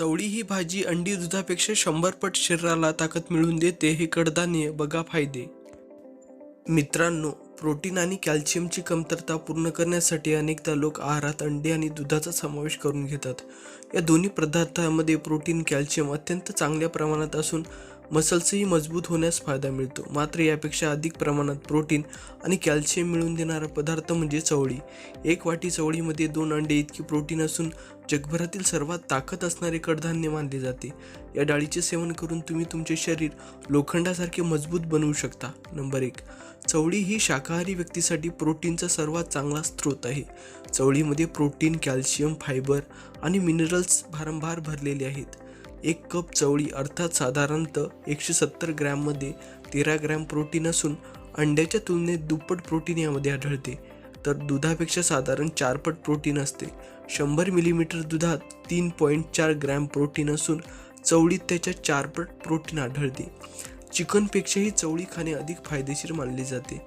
चवळी ही भाजी अंडी दुधापेक्षा शंभर पट शरीराला ताकद मिळवून देते हे कडधान्य बघा फायदे. मित्रांनो प्रोटीन आणि कॅल्शियमची कमतरता पूर्ण करण्यासाठी अनेकदा लोक आहारात अंडे आणि दुधाचा समावेश करून घेतात. या दोन्ही पदार्थांमध्ये प्रोटीन कॅल्शियम अत्यंत चांगल्या प्रमाणात असून मसल्सही मजबूत होण्यास फायदा मिळतो. मात्र यापेक्षा अधिक प्रमाणात प्रोटीन आणि कॅल्शियम मिळवून देणारा पदार्थ म्हणजे चवळी. एक वाटी चवळीमध्ये दोन अंडे इतकी प्रोटीन असून जगभरातील सर्वात ताकद असणारे कडधान्य मानले जाते. या डाळीचे सेवन करून तुम्ही तुमचे शरीर लोखंडासारखे मजबूत बनवू शकता. नंबर एक. चवळी ही शाकाहारी व्यक्तीसाठी प्रोटीनचा सर्वात चांगला स्रोत आहे. चवळीमध्ये प्रोटीन कॅल्शियम फायबर आणि मिनरल्स भारंभार भरलेले आहेत. एक कप चवळी अर्थात साधारणतः एकशे सत्तर ग्रॅममध्ये तेरा ग्रॅम प्रोटीन असून अंड्याच्या तुलनेत दुप्पट प्रोटीन यामध्ये आढळते. तर दुधापेक्षा साधारण चारपट प्रोटीन असते. शंभर मिलीमीटर दुधात तीन पॉईंट चार ग्रॅम प्रोटीन असून चवळीत त्याच्या चारपट प्रोटीन आढळते. चिकनपेक्षाही चवळी खाणे अधिक फायदेशीर मानले जाते.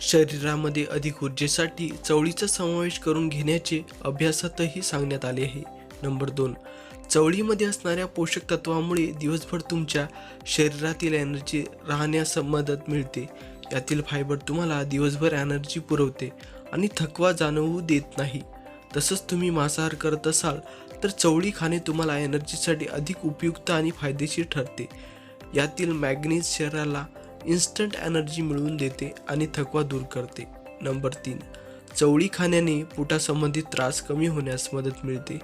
शरीरामध्ये अधिक ऊर्जेसाठी चवळीचा समावेश करून घेण्याचे अभ्यासातही सांगण्यात आले आहे. नंबर दोन. चवळीमध्ये असणाऱ्या पोषक तत्वामुळे दिवसभर तुमच्या शरीरातील एनर्जी राहण्यास मदत मिळते. यातील फायबर तुम्हाला दिवसभर एनर्जी पुरवते आणि थकवा जाणवू देत नाही. तसंच तुम्ही मांसाहार करत असाल तर चवळी खाणे तुम्हाला एनर्जीसाठी अधिक उपयुक्त आणि फायदेशीर ठरते. यातील मॅग्नीज शरीराला इन्स्टंट एनर्जी मिळवून देते आणि थकवा दूर करते. नंबर तीन. चवळी खाण्याने पोटासंबंधित त्रास कमी होण्यास मदत मिळते.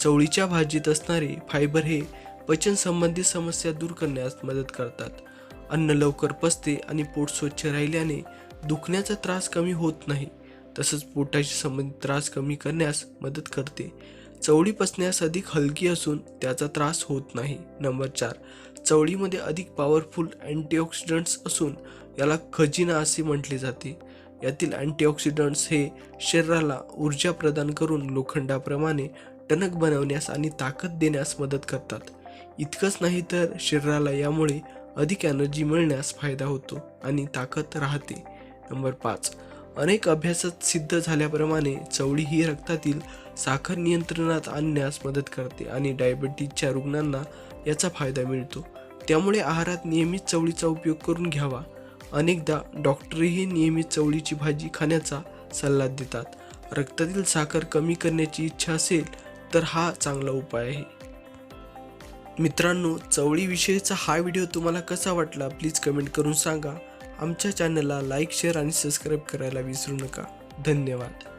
चवळीच्या भाजीत असणारे फायबर हे पचन संबंधित समस्या दूर करण्यास मदत करतात. अन्न लवकर पचते आणि पोट स्वच्छ राहिल्याने दुखण्याचा त्रास कमी होत नाही. तसंच पोटाशी संबंधित त्रास कमी करण्यास मदत करते. चवळी पचण्यास अधिक हलकी असून त्याचा त्रास होत नाही. नंबर चार चवळीमध्ये अधिक पॉवरफुल अँटीऑक्सिडंट्स असून याला खजिना असे म्हटले जाते. यातील अँटीऑक्सिडंट्स हे शरीराला ऊर्जा प्रदान करून लोखंडाप्रमाणे टणक बनवण्यास आणि ताकद देण्यास मदत करतात. इतकंच नाही तर शरीराला यामुळे अधिक एनर्जी मिळण्यास फायदा होतो आणि ताकद राहते. नंबर पाच. अनेक अभ्यासात सिद्ध झाल्याप्रमाणे चवळी ही रक्तातील साखर नियंत्रणात आणण्यास मदत करते आणि डायबिटीजच्या रुग्णांना याचा फायदा मिळतो. त्यामुळे आहारात नियमित चवळीचा उपयोग करून घ्यावा. अनेकदा डॉक्टरही नियमित चवळीची भाजी खाण्याचा सल्ला देतात. रक्तातील साखर कमी करण्याची इच्छा असेल तर हा चांगला उपाय आहे. मित्रांनो चवळीविषयीचा हा व्हिडिओ तुम्हाला कसा वाटला प्लीज कमेंट करून सांगा. आमच्या चॅनलला लाईक शेअर आणि सबस्क्राईब करायला विसरू नका. धन्यवाद.